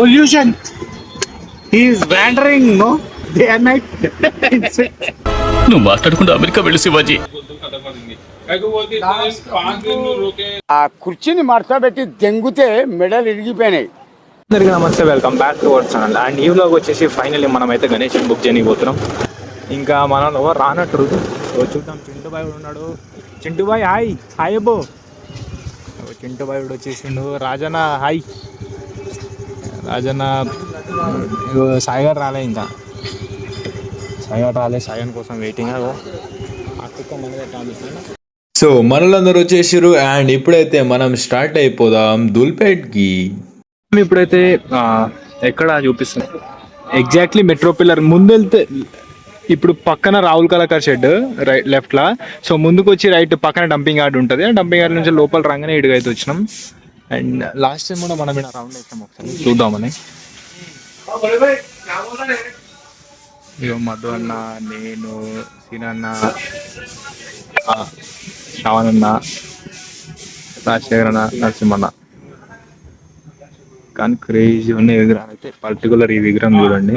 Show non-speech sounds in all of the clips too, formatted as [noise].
Pollution is wandering no day and night నువ్వు మాట్లాడకుండా America వెళ్ళి శివాజీ. ఆ కుర్చీని మడతబెట్టి దెంగితే మెడలు ఇరిగిపోయినాయి. అందరికీ నమస్తే welcome back to our channel. And ఈ వ్లాగ్ వచ్చేసి ఫైనల్లీ మనం అయితే గణేష్ బుక్ చేయబోతున్నాం ఇంకా మనం ఎవరు రానట్టు సో చూద్దాం. చింటు బాయ్ కూడా ఉన్నాడు. Chintu bye hi. హాయ్ అబ్బో. ఓ చింటు బాయ్ కూడా వచ్చేసిండు. రాజన్న హాయ్. రాజన్న ఇగో సాయి గారు రాలే ఇంకా. సాయి గారు రాలే సాయన్ కోసం వెయిటింగ్ సో మనలందరూ వచ్చేసారు అండ్ ఇప్పుడైతే మనం స్టార్ట్ అయిపోదాం దుల్పేట్కి ఇప్పుడైతే ఎక్కడ చూపిస్తుంది ఎగ్జాక్ట్లీ మెట్రో పిల్లర్ ముందు వెళ్తే ఇప్పుడు పక్కన Rahul Kalakar shed right left లా. సో ముందుకు వచ్చి రైట్ పక్కన డంపింగ్ యార్డ్ ఉంటుంది. డంపింగ్ యార్డ్ నుంచి లోపల రాగానే ఇటుగా అయితే వచ్చినాం. అండ్ లాస్ట్ టైం కూడా మనం ఇక్కడ రౌండ్ వేసాం ఒకసారి చూద్దామని. ఇగో మధు అన్న నేను సీనన్న శ్రవణ్ అన్న రాజశేఖర్ అన్న నరసింహన్న. కానీ క్రేజీ ఉన్న విగ్రహాలు అయితే పర్టికులర్ ఈ విగ్రహం చూడండి.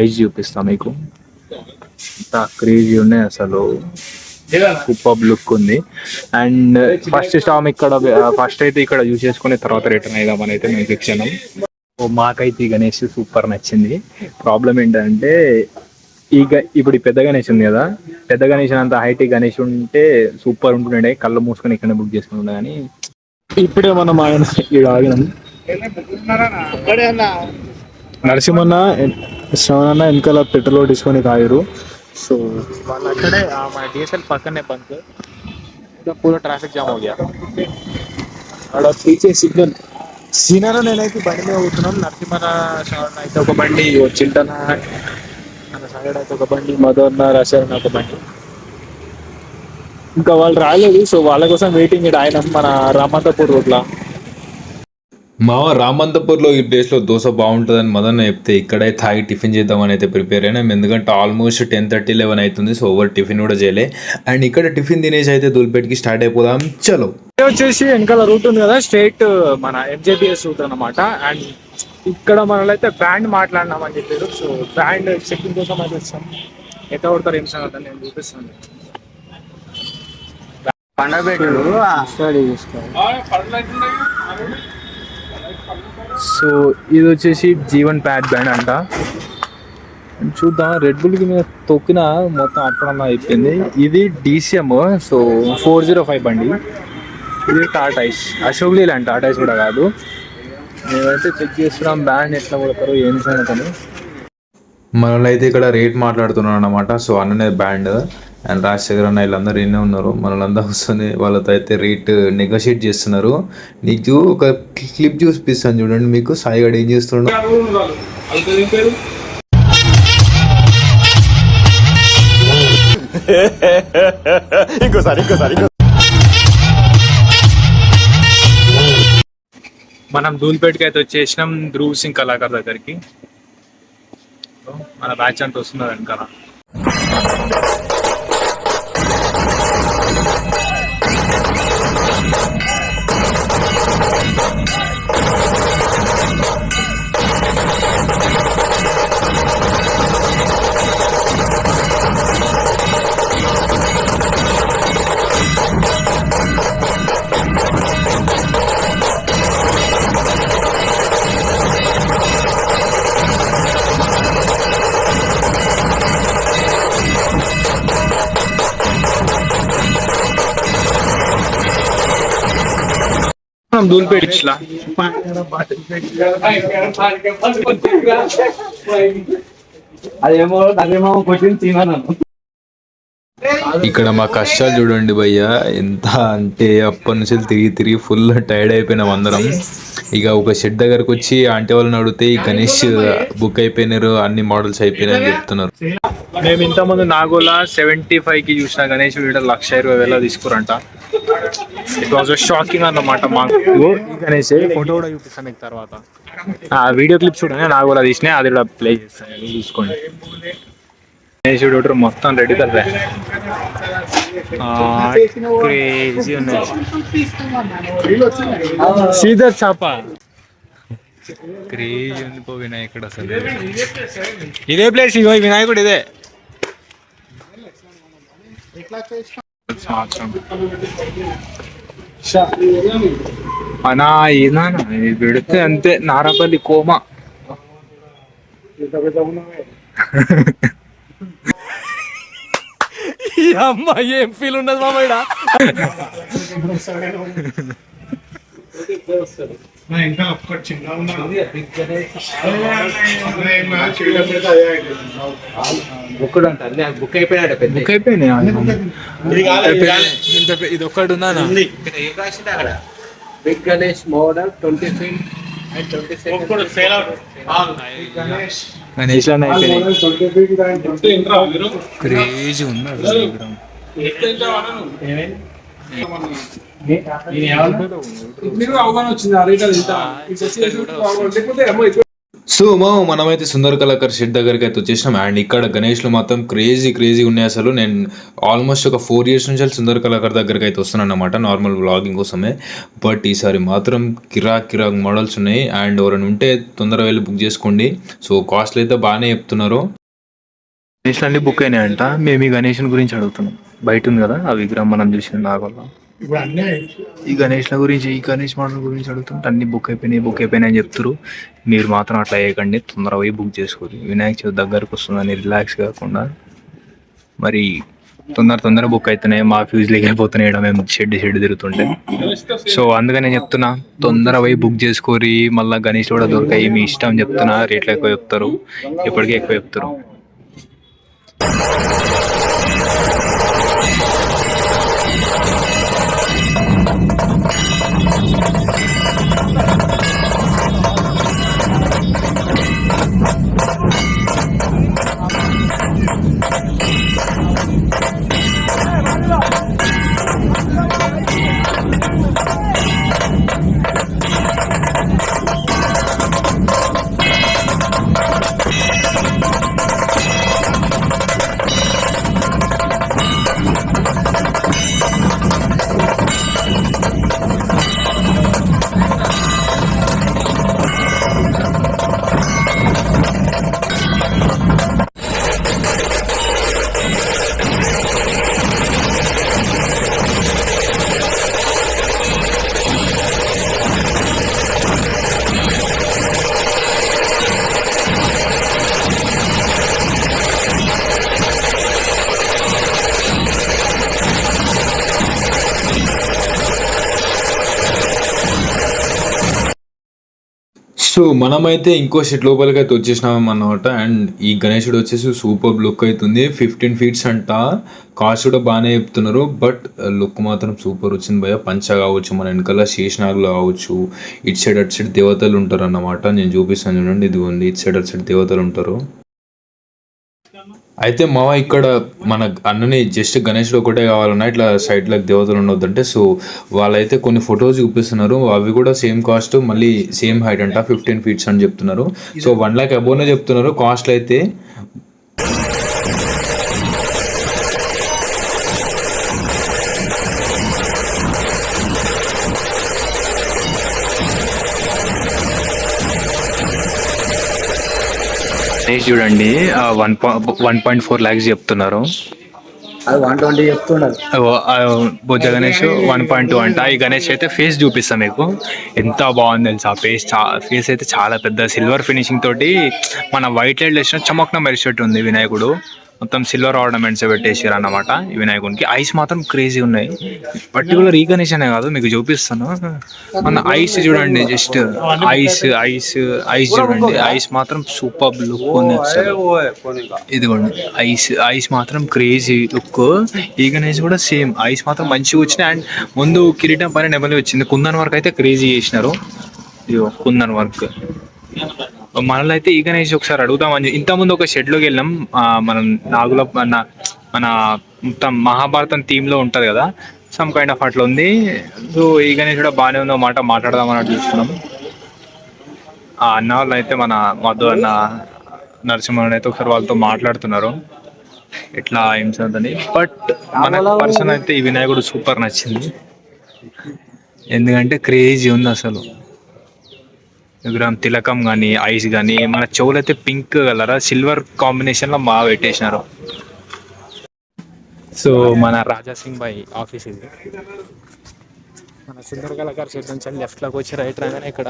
ఐజ్ చూపిస్తా మీకు. ఎంత క్రేజీ ఉన్నాయి అసలు. సూపర్ లుక్ ఉంది. అండ్ ఫస్ట్ స్టామ్ ఇక్కడ ఫస్ట్ అయితే ఇక్కడ యూజ్ చేసుకుని తర్వాత రిటర్న్ అయిదామని అయితే మేము ఓ మాకైతే ఈ గణేష్ సూపర్ నచ్చింది. ప్రాబ్లం ఏంటంటే ఈ గ- ఇప్పుడు పెద్ద గణేష్ ఉంది కదా పెద్ద గణేష్ అంత హైట్ గణేష్ ఉంటే సూపర్ ఉంటుండే. కళ్ళు మూసుకొని ఇక్కడ బుక్ చేసుకుని ఉండే కానీ ఇప్పుడే మనం ఆయన ఇక్కడ ఆగినాం. నరసింహన్న శ్రవణన్న వెనకాల పెట్రోల్ తీసుకొని తాగారు సో వాళ్ళు అక్కడే మన డిఎస్ఎల్ పక్కనే బంక్. ఇంకా ట్రాఫిక్ జామ్ అవుగా అక్కడ తీసే సిగ్నల్ సీనర్ నేనైతే బండి మీద పోతున్నాం నరసింహన శరణ్ అయితే ఒక బండి చిల్డ్రన్ సైడ్ అయితే ఒక బండి మధువర్ణ రసరణ ఒక బండి. ఇంకా వాళ్ళు రాలేదు. సో వాళ్ళ కోసం వెయిటింగ్ ఇక్కడ ఆయన మన రామంతపూర్ రోడ్లో. మా రామంతపూర్లో ఈ ప్లేస్లో దోశ బాగుంటుందని మదన్ చెప్తే ఇక్కడే తాగి టిఫిన్ చేద్దామని అయితే ప్రిపేర్ అయినాం. ఎందుకంటే ఆల్మోస్ట్ టెన్ థర్టీ లెవెన్ అవుతుంది సో ఓవర్ టిఫిన్ కూడా చేయలే. అండ్ ఇక్కడ టిఫిన్ తినేసి అయితే దుల్పేట్కి స్టార్ట్ అయిపోదాం. చలో. వచ్చేసి వెనకాల రూట్ ఉంది కదా స్ట్రైట్ మన ఎంజేబిఎస్ రూట్ అన్నమాట. అండ్ ఇక్కడ మనల్ని బ్యాండ్ మాట్లాడినామని చెప్పారు. సో బ్యాండ్ చెక్కింగ్ కోసం అయితే వచ్చాం. ఎట్లా కొడతారు ఏం సంగతి అని నేను చూపిస్తాను. పండబెట్టు సో ఇది వచ్చేసి జీవన్ ప్యాడ్ బ్యాండ్ అంట. చూద్దాం రెడ్ బుల్ మీద తొక్కిన మొత్తం అప్పుడన్నా అయిపోయింది. ఇది DCM so four zero five బండి. ఇది టాటాయిస్ అశోక్ లీలాండ్ టాటాయిస్ కూడా కాదు. మేమైతే చెక్ చేస్తున్నాం బ్యాండ్ ఎట్లా కొడతారు ఏం సంగతి మనల్ని అయితే ఇక్కడ రేట్ మాట్లాడుతున్నాను అనమాట సో అన్ననే బ్యాండ్ అండ్ రాజశేఖర్ అన్న వీళ్ళందరూ ఎన్నో ఉన్నారు. మనల్ని అందరూ వస్తుంది. వాళ్ళతో అయితే రేట్ నెగోషియేట్ చేస్తున్నారు. నీకు ఒక క్లిప్ చూపిస్తాను చూడండి మీకు. సాయిగాడు ఏం చేస్తున్నాడు. మనం ధూల్పేటకి అయితే వచ్చేసినాం. ధ్రువ్ సింగ్ కళాకార్ దగ్గరికి. మన బ్యాచ్ అంతా వస్తున్నారు వెనకాల. మనం ధూల్పేట అదేమో అదేమో తిన్నాను ఇక్కడ మా కష్టాలు చూడండి భయ్య. ఎంత అంటే అప్పటి నుంచి తిరిగి తిరిగి ఫుల్ టైర్డ్ అయిపోయినాం అందరం. ఇక ఒక షెడ్ దగ్గరకు వచ్చి ఆంటీ వాళ్ళని అడిగితే ఈ గణేష్ బుక్ అయిపోయినారు అన్ని మోడల్స్ అయిపోయినాయి అని చెప్తున్నారు. మేము ఇంతకుముందు నాగోల సెవెంటీ ఫైవ్కి చూసిన గణేష్ వీడియో లక్ష ఇరవై వేల తీసుకురంట. ఇట్ వాజ్ షాకింగ్ అన్నమాట మాకు. గణేష్ ఫోటో కూడా చూపిస్తాను మీకు తర్వాత. ఆ వీడియో క్లిప్ చూడండి నాగోల తీసిన అది కూడా ప్లే చేస్తాను చూసుకోండి. గణేష్ వీడియో మొత్తం రెడీ కదా క్రేజీ ఉన్నాయి. సీదర్ చాప. క్రేజ్ ఉంది పో వినాయకుడు అసలు. ఇదే ప్లేస్ ఇగో వినాయకుడు ఇదే. అనా ఏనా ఇది పెడితే అంతే. నారాపల్లి కోమా. అమ్మ ఏం ఫీల్ ఉన్నది మామ [laughs] ఈడ బుక్ అయిపోయినాయి? ఇంత పె- ఇది ఒక్కటి ఉందా. Big Ganesh model twenty feet twenty గణేష్లోనే అయిపోయినాయి. క్రేజ్ విగ్రహం. సో మా మనమైతే సుందర్ కళాకర్ షెడ్ దగ్గరికి అయితే వచ్చేసినాం. అండ్ ఇక్కడ గణేష్లు మాత్రం క్రేజీ క్రేజీ ఉన్నాయి అసలు. నేను ఆల్మోస్ట్ ఒక ఫోర్ ఇయర్స్ నుంచి సుందర్ కళాకర్ దగ్గరికి అయితే వస్తున్నాను అనమాట నార్మల్ వ్లాగింగ్ కోసమే. బట్ ఈసారి మాత్రం కిరాక్ కిరాక్ మోడల్స్ ఉన్నాయి. అండ్ ఎవరైనా ఉంటే తొందరగా వెళ్ళి బుక్ చేసుకోండి. సో కాస్ట్లు అయితే బాగానే చెప్తున్నారు. గణేష్లు అన్ని బుక్ అయినాయంట. మేము ఈ గణేష్ గురించి అడుగుతున్నాం. బయట ఉంది కదా ఆ విగ్రహం మనం చూసిన నాగోళ్ళ ఈ గణేష్ల గురించి ఈ గణేష్ మోడల్ గురించి అడుగుతుంటే అన్ని బుక్ అయిపోయినాయి బుక్ అయిపోయినాయి అని చెప్తారు మీరు మాత్రం అట్లా వేయకండి తొందరగా పోయి బుక్ చేసుకోరు వినాయక చవితి దగ్గరకు వస్తుందని రిలాక్స్ కాకుండా మరి తొందర తొందర బుక్ అవుతున్నాయి మా ఫ్యూజ్ లేకపోతున్నాయి మేము షెడ్ షెడ్ తిరుగుతుంటే. సో నేను చెప్తున్నా తొందర పోయి బుక్ చేసుకోరి మళ్ళీ గణేష్ కూడా దొరకాయి మీ ఇష్టం చెప్తున్నా. రేట్లు ఎక్కువ చెప్తారు ఎప్పటికీ ఎక్కువ చెప్తారు. సో మనమైతే ఇంకో షెట్ లోపలికి అయితే వచ్చేసినాం అన్నమాట. అండ్ ఈ గణేశుడు వచ్చేసి సూపర్ లుక్ అవుతుంది ఫిఫ్టీన్ ఫీట్స్ అంట. కాస్ట్ కూడా బాగానే చెప్తున్నారు. బట్ లుక్ మాత్రం సూపర్ వచ్చింది భయ పంచ కావచ్చు మన వెనకాల శేషనాగులు కావచ్చు. ఇటు సైడ్ అటు సైడ్ దేవతలు ఉంటారు అన్నమాట నేను చూపిస్తాను చూడండి. ఇది ఉంది ఇటు సైడ్ అటు సైడ్ దేవతలు ఉంటారు. అయితే మావ ఇక్కడ మన అన్నని జస్ట్ గణేష్లో ఒకటే కావాలన్నా ఇట్లా సైడ్లో దేవతలు ఉండొద్దంటే సో వాళ్ళైతే కొన్ని ఫొటోస్ చూపిస్తున్నారు. అవి కూడా సేమ్ కాస్ట్ మళ్ళీ సేమ్ హైట్ అంట ఫిఫ్టీన్ ఫీట్స్ అని చెప్తున్నారు. సో వన్ ల్యాక్ అబోనే చెప్తున్నారు. కాస్ట్ అయితే గణేష్ చూడండి one one point four lakhs చెప్తున్నారు. ఆ, బొజ్జ గణేష్ వన్ పాయింట్ టూ అంట. ఈ గణేష్ అయితే ఫేస్ చూపిస్తాం మీకు. ఎంత బాగుంది తెలుసా? ఫేస్ చా ఫేస్ అయితే చాలా పెద్ద సిల్వర్ ఫినిషింగ్ తోటి మన వైట్ లైట్ వేసిన చమక్న మెరిసేట్టు ఉంది వినాయకుడు. మొత్తం సిల్వర్ ఆర్నమెంట్స్ పెట్టేసారు అన్నమాట ఈ వినాయకునికి. ఐస్ మాత్రం క్రేజీ ఉన్నాయి. పర్టికులర్ ఈ గణేష్ అనే కాదు మీకు చూపిస్తాను. మన ఐస్ చూడండి జస్ట్ ఐస్ ఐస్ ఐస్ చూడండి. ఐస్ మాత్రం సూపర్ లుక్ ఉంది. ఇదిగోండి ఐస్ ఐస్ మాత్రం క్రేజీ లుక్ ఈ గణేష్ కూడా సేమ్ ఐస్ మాత్రం మంచిగా వచ్చినాయి. అండ్ ముందు కిరీటం పైన నెమలి వచ్చింది. కుందన్ వర్క్ అయితే క్రేజీ చేసినారు. ఇదిగో కుందన్ వర్క్. మనలో అయితే ఈ గణేష్ ఒకసారి అడుగుదామని ఇంత ముందు ఒక షెడ్లోకి వెళ్ళాం మనం నాగుల మన మన మొత్తం మహాభారతం థీమ్లో ఉంటది కదా? సమ్ కైండ్ ఆఫ్ అట్లా ఉంది. సో ఈ గణేష్ కూడా బాగానే ఉందో మాట మాట్లాడదామని చూస్తున్నాం. ఆ అన్న వాళ్ళు అయితే మన మధు అన్న నరసింహన్ అయితే ఒకసారి వాళ్ళతో మాట్లాడుతున్నారు. ఎట్లా ఏం చదువుతుంది బట్ మన పర్సన్ అయితే ఈ వినాయకుడు సూపర్ నచ్చింది. ఎందుకంటే క్రేజీ ఉంది అసలు. విగ్రహం తిలకం కానీ ఐస్ కానీ మన చెవులు అయితే పింక్ కలర్ సిల్వర్ కాంబినేషన్లో బాగా పెట్టేసినారు. సో మన రాజా సింగ్ బాయ్ ఆఫీస్ ఇది. మన సుందర కళాకారు షెడ్ నుంచి లెఫ్ట్లోకి వచ్చి రైట్ రాగానే ఇక్కడ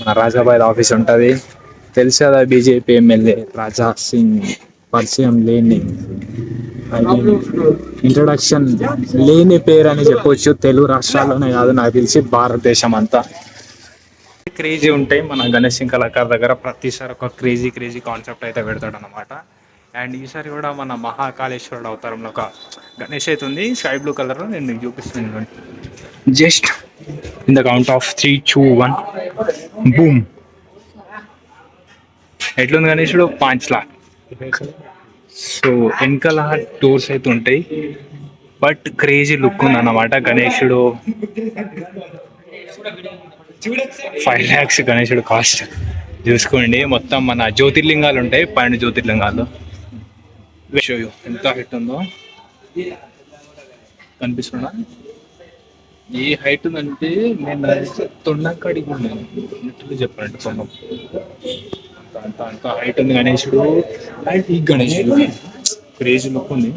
మన రాజాబాయ్ ఆఫీస్ ఉంటుంది. తెలుసు కదా బీజేపీ ఎమ్మెల్యే రాజా సింగ్ పరిచయం లేని ఇంట్రొడక్షన్ లేని పేరు అని చెప్పొచ్చు. తెలుగు రాష్ట్రాల్లోనే కాదు నాకు తెలిసి భారతదేశం అంతా. క్రేజీ ఉంటాయి. మన గణేష్ సింగ్ కళాకారు దగ్గర ప్రతిసారి ఒక క్రేజీ క్రేజీ కాన్సెప్ట్ అయితే పెడతాడు అనమాట అండ్ ఈసారి కూడా మన మహాకాళేశ్వరుడు అవతారంలో ఒక గణేష్ అయితే ఉంది. స్కై బ్లూ కలర్ నేను మీకు చూపిస్తున్నాను just in the count of three two one. Boom. ఎట్లుంది గణేషుడు పాంచ్ లాక్ సో వెనకాల టూర్స్ అయితే ఉంటాయి. బట్ క్రేజీ లుక్ ఉంది అన్నమాట గణేషుడు ఫైవ్ ల్యాక్స్ గణేశుడు కాస్ట్. చూసుకోండి మొత్తం మన జ్యోతిర్లింగాలు ఉంటాయి పన్నెండు జ్యోతిర్లింగాలు. షో యూ ఎంత హైట్ ఉందో. కనిపిస్తున్నా ఏ హైట్ ఉందంటే నేను తొండకాడికి ఉన్నాను. లిటరల్లీ చెప్పాలంటే తొండం. అంత అంత అంత హైట్ ఉంది గణేశుడు అండ్ ఈ గణేశుడు క్రేజీ లుక్ ఉంది.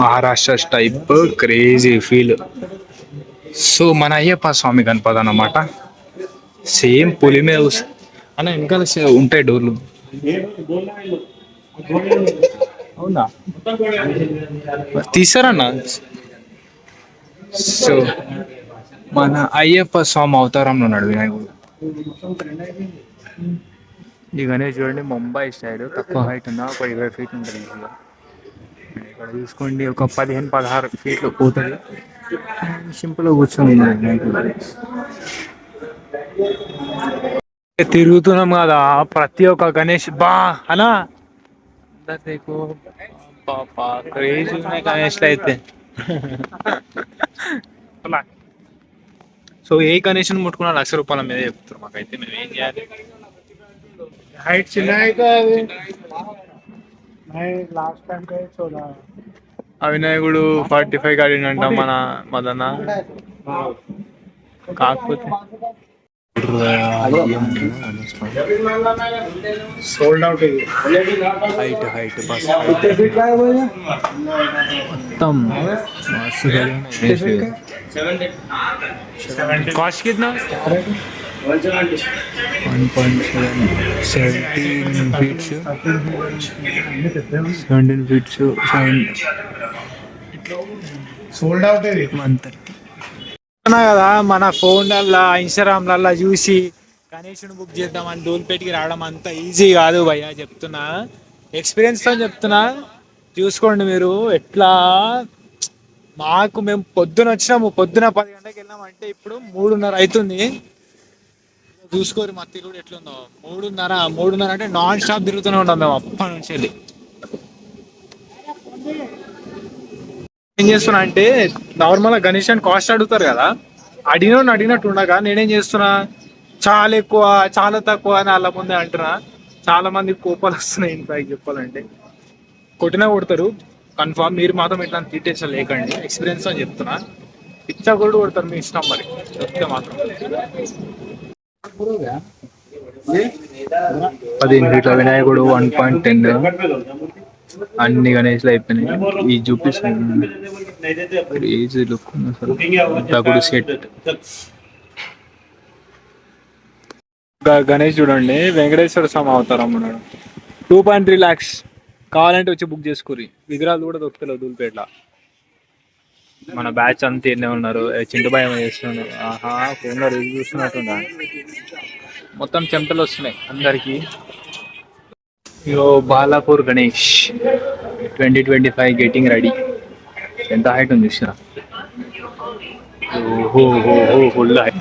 Maharashtra type crazy feel so మన అయ్యప్ప స్వామి గణపతి అన్నమాట. సేమ్ పులి మీద అన్న వెనకాల ఉంటాయి డోర్లు. అవునా? తీసారన్న? సో మన అయ్యప్ప స్వామి అవతారంలో ఉన్నాడు వినాయకుడు. ఈ గణేష్ చూడండి ముంబై స్టైల్. తక్కువ హైట్ ఉందా ఒక ఇరవై ఫీట్ ఉంటుంది. ఇక్కడ చూసుకోండి ఒక పదిహేను పదహారు ఫీట్లు పోతుంది. కూర్చొని తిరుగుతున్నాం కదా ప్రతి ఒక్క గణేష్ బా అనా నీకు క్రేజ్ ఉన్నాయి గణేష్లు అయితే. సో ఏ గణేష్ ముట్టుకున్నా లక్ష రూపాయల మీద చెప్తారు మాకైతే మేము ఏం చేయాలి? హైట్ చిన్న లాస్ట్ టైం చూడాలి. ఆ వినాయకుడు ఫార్టీ ఫైవ్ కాడినంట మన మదన. కాకపోతే. సోల్డ్ హైట్ హైట్ బస్ మొత్తం కాస్ట్ కింద one point seven seventeen feets seventeen feets seven sold out one thirty. కదా మన ఫోన్లల్లో ఇన్స్టాగ్రామ్లల్లో చూసి గణేషుని బుక్ చేద్దామని పెట్టికి రావడం అంత ఈజీ కాదు భయ్య చెప్తున్నా. ఎక్స్పీరియన్స్తో చెప్తున్నా. చూసుకోండి మీరు ఎట్లా? మాకు మేము పొద్దున వచ్చినాము పొద్దున పది గంటలకు వెళ్ళాము అంటే ఇప్పుడు మూడున్నర అవుతుంది. చూసుకోరు మా తిరుగుడు ఎట్లుందో. మూడున్నర మూడున్నర అంటే నాన్ స్టాప్ తిరుగుతూనే ఉన్నాం మేము అప్పటి నుంచి వెళ్ళి. ఏం చేస్తున్నా అంటే నార్మల్గా గణేష్ అని కాస్ట్ అడుగుతారు కదా. అడిగిన అడిగినట్టు ఉండగా నేనేం చేస్తున్నా? చాలా ఎక్కువ చాలా తక్కువ అని వాళ్ళ ముందే అంటున్నా. చాలా మంది కోపాలు వస్తున్నాయి ఇన్ఫాక్ట్ చెప్పాలంటే. కొట్టినా కొడతారు. కన్ఫామ్ మీరు మాత్రం ఇట్లా డీటెయిల్స్ లేకండి. ఎక్స్పీరియన్స్ అని చెప్తున్నా. పిచ్చా కూడా కొడతారు మీ ఇష్టం మరి. చెప్తే మాత్రం. పదిహేను వినాయకుడు వన్ పాయింట్ టెన్ అన్ని గణేష్లు అయిపోయినాయి. ఈ చూపిస్తాను. క్రేజీ లుక్ ఉంది అసలు. తగుడు సెట్ గణేష్ చూడండి వెంకటేశ్వర స్వామి అవతారం ఉన్నాడు. టూ పాయింట్ త్రీ ల్యాక్స్ కావాలంటే వచ్చి బుక్ చేసుకోరి విగ్రహాలు కూడా దొరుకుతలేవు దూల్పేట్ల మన బ్యాచ్ అంతా ఎన్నే ఉన్నారు. ఏ చింటుబాయ్ ఏమో చేస్తున్నాడు. ఆహా ఫోన్లో చూస్తున్నట్టుందా మొత్తం చెమటలు వస్తున్నాయి అందరికి. ఇగో Balapur Ganesh twenty twenty five getting ready ఎంత హైట్ ఉంది చూసినా ఓహో ఓహో ఫుల్ హైట్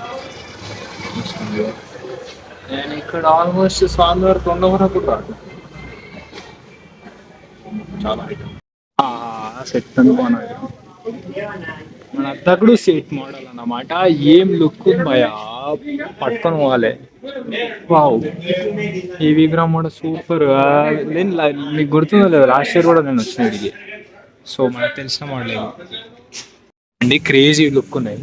నేను ఇక్కడ ఆల్మోస్ట్ స్వామి వారి తొండ వరకు కాదు. చాలా హైట్ సెట్ మన అద్దకుడు సెట్ మోడల్ అన్నమాట. ఏం లుక్ భయా పట్టుకొని పోవాలి వావ్ ఈ విగ్రహం కూడా సూపర్ నేను లా- మీకు గుర్తుందో లేదు లాస్ట్ ఇయర్ కూడా నేను వచ్చిన ఇడికి సో మనకు తెలిసిన వాళ్ళు. అండి క్రేజీ లుక్ ఉన్నాయి.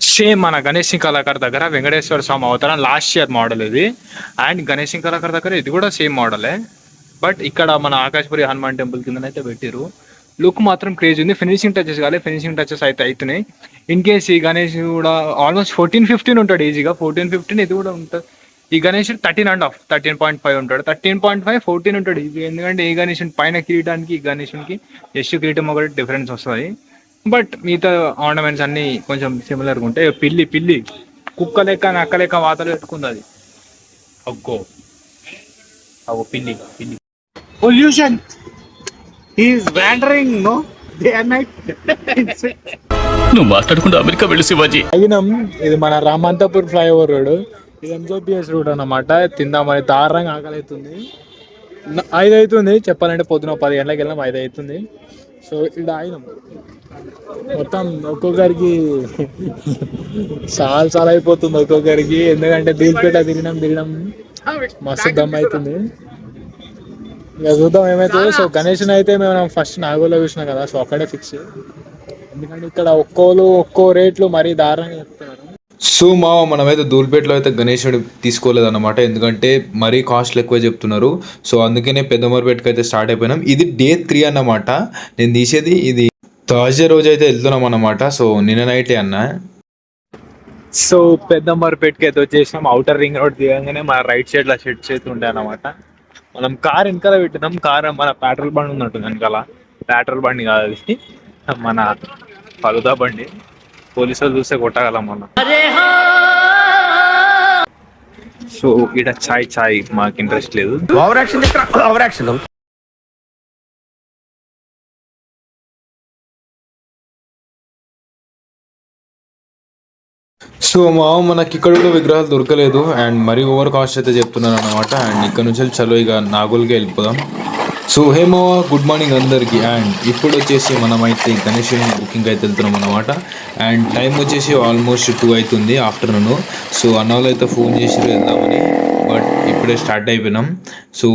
సేమ్ మన గణేష్ కళాకార్ దగ్గర వెంకటేశ్వర స్వామి అవతారం లాస్ట్ ఇయర్ మోడల్ ఇది. అండ్ గణేష్ కళాకార్ దగ్గర ఇది కూడా సేమ్ మోడలే బట్ ఇక్కడ మన ఆకాశపురి హనుమాన్ టెంపుల్ కిందనైతే పెట్టిరు లుక్ మాత్రం క్రేజ్ ఉంది. ఫినిషింగ్ టచెస్ కాలే ఫినిషింగ్ టచెస్ అయితే అవుతున్నాయి. ఇన్ కేస్ ఈ గణేష్ కూడా ఆల్మోస్ట్ ఫోర్టీన్ ఫిఫ్టీన్ ఉంటాడు ఈజీగా ఫోర్టీన్ ఫిఫ్టీన్ ఇది కూడా ఉంటుంది. ఈ Ganesh thirteen and half thirteen point five ఉంటాడు. థర్టీన్ పాయింట్ ఫైవ్ ఫోర్టీన్ ఉంటాడు ఇది ఎందుకంటే ఈ గణేష్ పైన కిరీటానికి ఈ గణేష్కి జస్ట్ కిరీటం ఒకటి డిఫరెన్స్ వస్తుంది. బట్ మిగతా ఆర్నమెంట్స్ అన్ని కొంచెం సిమిలర్గా ఉంటాయి. పిల్లి పిల్లి కుక్క లెక్క నక్క లెక్క వాతలు పెట్టుకుంది అది. అగ్గో అవ్వ పిల్లి పిల్లి. Pollution is wandering no day and night నువ్వు మాట్లాడకుండా అమెరికా వెళ్ళి శివాజీ. అయినాం ఇది మన రామంతపూర్ ఫ్లైఓవర్ రోడ్ ఇది ఎంజోపిఎస్ రూట్ అన్నమాట. తిందామని దారుణంగా ఆకలి అవుతుంది న- ఐదు అవుతుంది చెప్పాలంటే పొద్దున పది గంటలకు వెళ్ళాం ఐదు అవుతుంది సో ఇక్కడ అయినాం మొత్తం ఒక్కొక్కరికి చాలా చాలా అయిపోతుంది ఒక్కొక్కరికి. ఎందుకంటే దీనిపేట తిరిగినాం తిరిగినాం. మస్తు దమ్ అవుతుంది ఇక చూద్దాం ఏమవుతుందో సో గణేష్ అయితే మేము ఫస్ట్ నాగోలో చూసినాం కదా సో అక్కడే ఫిక్స్ ఎందుకంటే ఇక్కడ ఒక్కోలు ఒక్కో రేట్లు మరీ దారుణంగా చెప్తున్నారు. సో మా మనమైతే దూల్పేటలో అయితే గణేశుడు తీసుకోలేదన్నమాట. ఎందుకంటే మరీ కాస్ట్లు ఎక్కువ చెప్తున్నారు. సో అందుకనే పెద్దమరపేటకి అయితే స్టార్ట్ అయిపోయినాం. ఇది డే త్రీ అన్నమాట. నేను తీసేది ఇది థర్స్డే రోజు అయితే వెళ్తున్నాం అన్నమాట. సో నిన్న నైటే అన్న. సో పెద్దంబర్పేటకి అయితే వచ్చేసినాం. అవుటర్ రింగ్ రోడ్ దిగంగానే మన రైట్ సైడ్లో షెడ్ చేతి ఉండే అన్నమాట. మనం కార్ వెనకాల పెట్టినాం కార్ మన పెట్రోల్ బండి ఉన్నట్టు వెనకాల. పెట్రోల్ బండి కాదు అది. మన ఫలుదా బండి. పోలీసులు చూస్తే కొట్టగలం మనం. సో ఇక్కడ చాయ్ చాయ్ మాకు ఇంట్రెస్ట్ లేదు. సో మా మనకి ఇక్కడ కూడా విగ్రహాలు దొరకలేదు. అండ్ మరీ ఓవర్ కాస్ట్ అయితే చెప్తున్నాను అనమాట అండ్ ఇక్కడ నుంచి చలో ఇక నాగోల్కి వెళ్ళిపోదాం. సో హేమో గుడ్ మార్నింగ్ అందరికీ. అండ్ ఇప్పుడు వచ్చేసి మనమైతే గణేష్ బుకింగ్ అయితే వెళ్తున్నాం అనమాట అండ్ టైం వచ్చేసి ఆల్మోస్ట్ టూ అవుతుంది ఆఫ్టర్నూన్. సో అన్న వాళ్ళు అయితే ఫోన్ చేసి వెళ్దామని. బట్ ఇప్పుడే స్టార్ట్ అయిపోయినాం. సో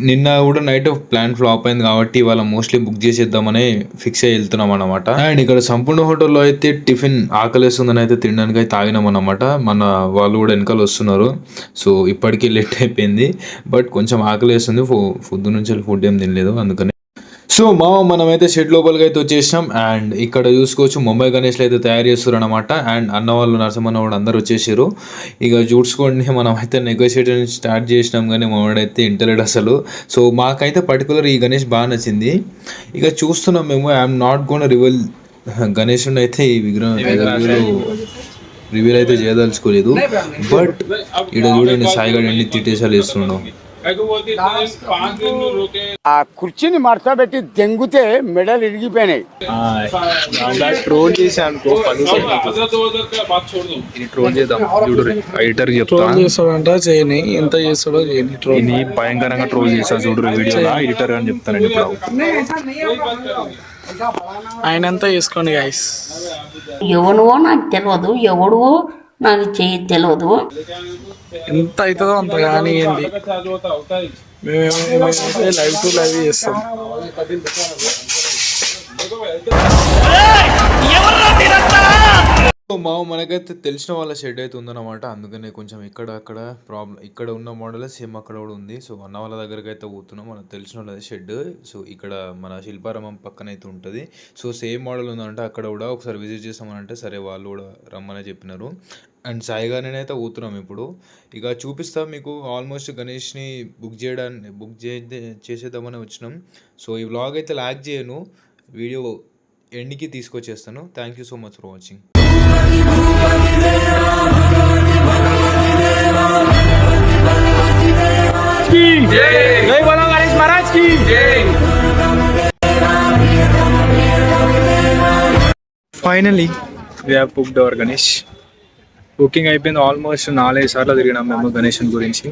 నిన్న కూడా నైట్ ప్లాన్ ఫ్లాప్ అయింది కాబట్టి ఇవాళ మోస్ట్లీ బుక్ చేసేద్దామని ఫిక్స్ అయ్యి వెళ్తున్నాం అనమాట అండ్ ఇక్కడ సంపూర్ణ హోటల్లో అయితే టిఫిన్ ఆకలిస్తుందని అయితే తినడానికి అయితే తాగినాం అనమాట మన వాళ్ళు కూడా వెనకాల వస్తున్నారు. సో ఇప్పటికీ లేట్ అయిపోయింది. బట్ కొంచెం ఆకలిస్తుంది. ఫుడ్ నుంచి ఫుడ్ ఏం తినలేదు. అందుకని సో మామ మనమైతే షెడ్ లోపలికి అయితే వచ్చేసినాం. అండ్ ఇక్కడ చూసుకోవచ్చు ముంబై గణేష్లు అయితే తయారు చేస్తారు అనమాట అండ్ అన్న వాళ్ళు నరసింహన్న కూడా అందరు వచ్చేసారు. ఇక చూసుకోండి మనం అయితే నెగోషియేషన్ స్టార్ట్ చేసినాం కానీ మావాడైతే ఇంటలేడు అసలు. సో మాకైతే పర్టికులర్ ఈ గణేష్ బాగా నచ్చింది. ఇక చూస్తున్నాం మేము I'm not gonna reveal Ganesh అయితే ఈ విగ్రహం రివీల్ అయితే చేయదలుచుకోలేదు. బట్ ఇక్కడ చూడండి సాయిగాడు ఎన్ని తిట్టేసాలు వేస్తున్నాడు ఆ కుర్చీని మడత పెట్టి దెంగితే మెడలు ఇరిగిపోయినాయి. ట్రోల్ చేసా అనుకో ట్రోల్ చేద్దాం. చూడు ఎడిటర్ చెప్తా. చేస్తాడంట చేయని. ఎంత చేస్తాడో చేయని ఇది భయంకరంగా ట్రోల్ చేస్తా చూడు వీడియోలో. ఎడిటర్ అని చెప్తానండి ఇప్పుడు. ఆయన అంతా చేసుకోండి గైస్ ఎవనువో నాకు తెలియదు ఎవడువో నాకు చేయి తెలియదు ఎంత అవుతుందో అంత కానివ్వండి మేమైతే లైవ్ టు లైవ్ చేస్తాం. మా మనకైతే తెలిసిన వాళ్ళ షెడ్ అయితే ఉందన్నమాట. అందుకనే కొంచెం ఇక్కడ అక్కడ ప్రాబ్లం ఇక్కడ ఉన్న మోడల్ సేమ్ అక్కడ కూడా ఉంది. సో అన్న వాళ్ళ దగ్గరికి అయితే పోతున్నాం. మనకు తెలిసిన వాళ్ళది షెడ్. సో ఇక్కడ మన శిల్పారామం పక్కన అయితే ఉంటుంది. సో సేమ్ మోడల్ ఉందంటే అక్కడ కూడా ఒకసారి విజిట్ చేస్తామనంటే సరే వాళ్ళు కూడా రమ్మని చెప్పినారు. అండ్ సాయి గారిని అయితే పోతున్నాం ఇప్పుడు. ఇక చూపిస్తా మీకు ఆల్మోస్ట్ గణేష్ని బుక్ చేయడానికి బుక్ చే చేసేద్దామని వచ్చినాం. సో ఈ వ్లాగ్ అయితే లాక్ చేయను. వీడియో ఎండ్కి తీసుకొచ్చేస్తాను. Thank you so much for watching. Finally we have booked our Ganesh booking అయిపోయింది ఆల్మోస్ట్ నాలుగైదు సార్లు తిరిగినాం మేము గణేష్ గురించి.